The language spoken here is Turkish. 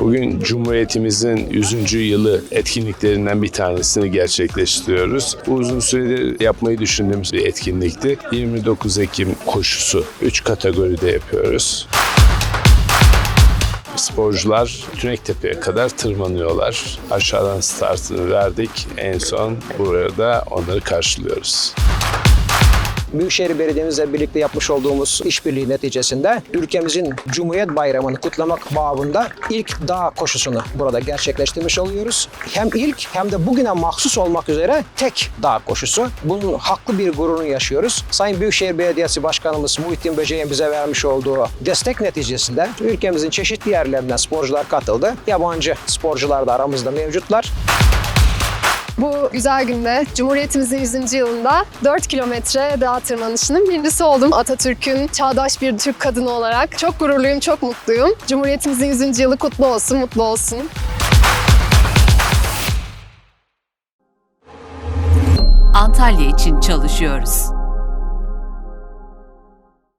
Bugün Cumhuriyetimizin 100. yılı etkinliklerinden bir tanesini gerçekleştiriyoruz. Bu uzun süredir yapmayı düşündüğümüz bir etkinlikti. 29 Ekim koşusu. 3 kategoride yapıyoruz. Sporcular Tünektepe'ye kadar tırmanıyorlar. Aşağıdan startını verdik. En son burada onları karşılıyoruz. Büyükşehir Belediye'mizle birlikte yapmış olduğumuz işbirliği neticesinde ülkemizin Cumhuriyet Bayramı'nı kutlamak babında ilk dağ koşusunu burada gerçekleştirmiş oluyoruz. Hem ilk hem de bugüne mahsus olmak üzere tek dağ koşusu. Bunun haklı bir gururunu yaşıyoruz. Sayın Büyükşehir Belediyesi Başkanımız Muhittin Böceğin bize vermiş olduğu destek neticesinde ülkemizin çeşitli yerlerinden sporcular katıldı. Yabancı sporcular da aramızda mevcutlar. Bu güzel günde Cumhuriyetimizin 100. yılında 4 kilometre dağ tırmanışının birincisi oldum. Atatürk'ün çağdaş bir Türk kadını olarak çok gururluyum, çok mutluyum. Cumhuriyetimizin 100. yılı kutlu olsun, mutlu olsun. Antalya için çalışıyoruz.